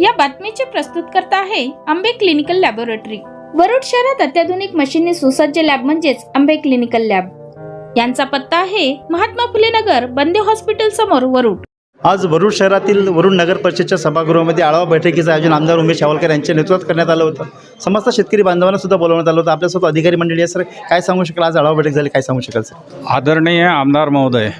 या बातमीचे प्रस्तुतकर्ता आहे आंबे क्लिनिकल लॅबोरेटरी. वरुड शहरात अत्याधुनिक मशीनने सुसज्ज लॅब म्हणजेच आंबे क्लिनिकल लॅब. यांचा पत्ता आहे महात्मा फुले नगर बंदे हॉस्पिटल समोर वरुड. आज वरुड शहरातील वरुड नगर परिषदच्या सभागृहामध्ये आढावा बैठकीचं आयोजन आमदार उमेश शावलकर यांच्या नेतृत्वात करण्यात आलं होतं. समस्त शेतकरी बांधवांना सुद्धा बोलवण्यात आलं होतं. आपल्यासोबत अधिकारी मंडळी सर. काय सांगू शकाल? आज आढावा बैठक झाली. काय सांगू शकाल सर? आदरणीय आमदार महोदय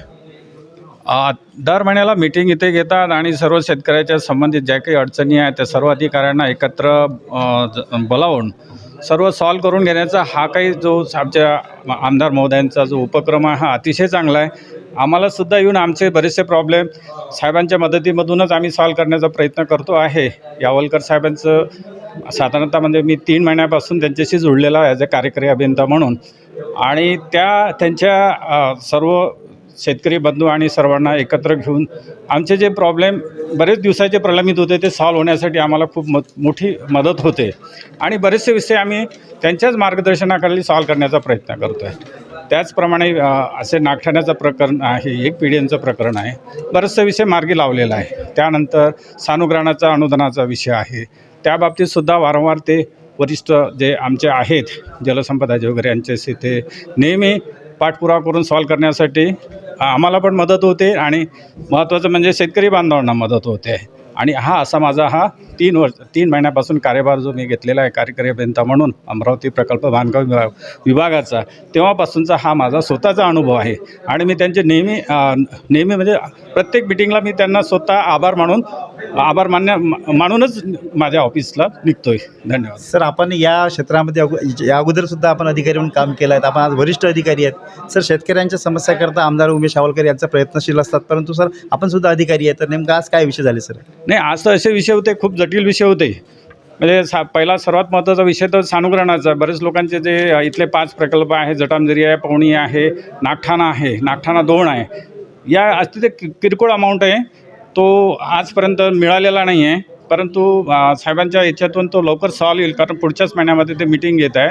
दर महिन्याला मीटिंग इथे घेतात आणि सर्व शेतकऱ्याच्या संबंधित ज्या काही अडचणी आहेत त्या सर्व अधिकाऱ्यांना एकत्र बोलावून सर्व सॉल्व करून घेण्याचा हा काही जो आमच्या आमदार महोदयांचा जो उपक्रम आहे हा अतिशय चांगला आहे. आम्हालासुद्धा येऊन आमचे बरेचसे प्रॉब्लेम साहेबांच्या मदतीमधूनच आम्ही सॉल्व करण्याचा प्रयत्न करतो आहे. यावलकर साहेबांचं साधारणतः म्हणजे मी तीन महिन्यापासून त्यांच्याशी जुळलेला आहे ॲज अ कार्यकारी अभियंता म्हणून. आणि त्या त्यांच्या सर्व शेतकरी बंधू आणि सर्वांना एकत्र घेऊन आमचे जे प्रॉब्लेम बरेच दिवसाचे प्रलंबित होते ते सॉल्व होण्यासाठी आम्हाला खूप मत मोठी मदत होते. आणि बरेचसे विषय आम्ही त्यांच्याच मार्गदर्शनाखाली सॉल्व करण्याचा प्रयत्न करतो आहे त्याचप्रमाणे असे नागठाण्याचं प्रकरण आहे एक पिढींचं प्रकरण आहे. बरेचसे विषय मार्गी लावलेला आहे. त्यानंतर सानुग्रहणाचा अनुदानाचा विषय आहे. त्याबाबतीतसुद्धा वारंवार ते वरिष्ठ जे आमचे आहेत जलसंपदाचे वगैरे यांच्याशी ते नेहमी पाठपुरावा करून सॉल्व करण्यासाठी आम्हाला पण मदत होते आणि महत्त्वाचं म्हणजे शेतकरी बांधवांना मदत होते. आणि हा असा माझा हा तीन वर्ष तीन महिन्यापासून कार्यभार जो मी घेतलेला आहे कार्यकारी अभियंता म्हणून अमरावती प्रकल्प बांधकाम विभाग विभागाचा तेव्हापासूनचा हा माझा स्वतःचा अनुभव आहे. आणि मी त्यांचे नेहमी नेहमी म्हणजे प्रत्येक मिटिंगला मी त्यांना स्वतः आभार मानून आभार मान्य मानूनच माझ्या ऑफिसला निघतोय. धन्यवाद. सर आपण या क्षेत्रामध्ये अगो या अगोदर सुद्धा आपण अधिकारी म्हणून काम केलं आहे. आपण आज वरिष्ठ अधिकारी आहेत. सर शेतकऱ्यांच्या समस्याकरता आमदार उमेश शावलकर यांचा प्रयत्नशील असतात. परंतु सर आपण सुद्धा अधिकारी आहे तर नेमकं आज काय विषय झाले सर? नाही आज तर असे विषय होते खूप जटिल विषय होते. म्हणजे सा पहिला सर्वात महत्त्वाचा विषय तर सानुग्रहणाचा. बरेच लोकांचे जे अ, इथले पाच प्रकल्प आहे जटामजरी आहे पवणी आहे नागठाणा आहे नागठाणा दोन आहे. या अतिशय कि किरकोळ अमाऊंट आहे. तो आजपर्यंत मिळालेला नाही आहे परंतु साहेबांच्या याच्यातून तो लवकर सॉल्व येईल कारण पुढच्याच महिन्यामध्ये ते मिटिंग घेत आहे.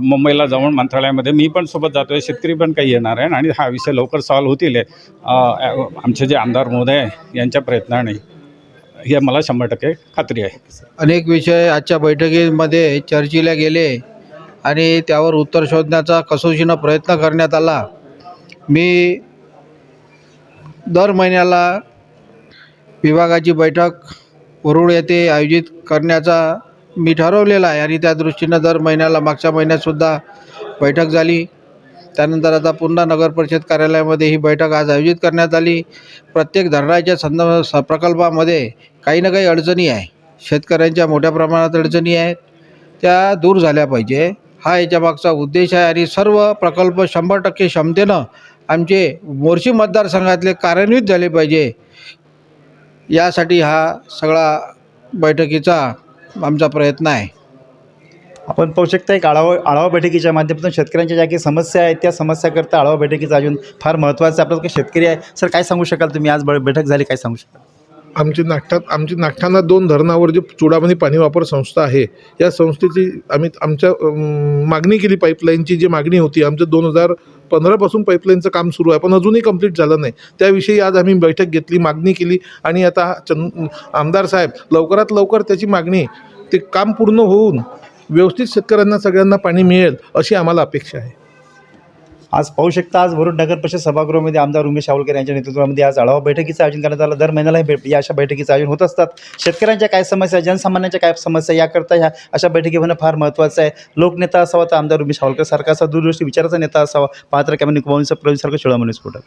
मुंबईला जाऊन मंत्रालयामध्ये. मी पण सोबत जातो आहे शेतकरी पण काही येणार आहे आणि हा विषय लवकर सॉल्व होतील. आमचे जे आमदार महोदय आहे यांच्या प्रयत्नाने हे मला शंभर टक्के खात्री आहे. अनेक विषय आजच्या बैठकीमध्ये चर्चेला गेले आणि त्यावर उत्तर शोधण्याचा कसोशीनं प्रयत्न करण्यात आला. मी दर महिन्याला विभागाची बैठक वरुड येथे आयोजित करण्याचा मी ठरवलेला आहे आणि त्या दृष्टीनं दर महिन्याला मागच्या महिन्यातसुद्धा बैठक झाली. त्यानंतर आता पुन्हा नगर परिषद कार्यालयामध्ये ही बैठक आज आयोजित करण्यात आली. प्रत्येक धरणाच्या संदर्भ स प्रकल्पामध्ये काही ना काही अडचणी आहे. शेतकऱ्यांच्या मोठ्या प्रमाणात अडचणी आहेत. त्या दूर झाल्या पाहिजे. हा याच्यामागचा उद्देश आहे आणि सर्व प्रकल्प शंभर टक्के क्षमतेनं आमचे मोर्शी मतदारसंघातले कार्यान्वित झाले पाहिजे. यासाठी हा सगळा बैठकीचा आमचा प्रयत्न आहे. आपण पाहू शकता एक आढावा आढावा बैठकीच्या माध्यमातून शेतकऱ्यांच्या ज्या काही समस्या आहेत त्या समस्याकरता आढावा बैठकीचं अजून फार महत्त्वाचं आपल्याला शेतकरी आहे. सर काय सांगू शकाल तुम्ही? आज ब- बैठक झाली काय सांगू शकाल? आमची नागठात आमची नागठाणा दोन धरणावर जे चुडामणी पाणी वापर संस्था आहे या संस्थेची आम्ही आमच्या मागणी केली पाईपलाईनची जी मागणी होती आमचं दोन हजार पंधरापासून पाईपलाईनचं काम सुरू आहे. पण अजूनही कंप्लीट झालं नाही. त्याविषयी आज आम्ही बैठक घेतली मागणी केली आणि आता चंद आमदार साहेब लवकरात लवकर त्याची मागणी ते काम पूर्ण होऊन व्यवस्थित शेतकऱ्यांना सगळ्यांना पाणी मिळेल अशी आम्हाला अपेक्षा आहे. आज पाहू शकता आज वरुड नगर परिषद सभागृहामध्ये आमदार उमेश शावलकर यांच्या नेतृत्वामध्ये आज आढावा बैठकीचं आयोजन करण्यात आलं. दर महिन्याला हे या अशा बैठकीचं आयोजन होत असतात. शेतकऱ्यांच्या काय समस्या जनसामान्यांच्या काय समस्या याकरता ह्या अशा बैठकी होणं फार महत्त्वाचं आहे. लोकनेता असावा तर आमदार उमेश शावलकर सारखा असा दूरदृष्टी विचाराचा नेता असावा. पात्र कॅमेरा निकुमांचा प्रवीण सारखं शिळा स्फोटक.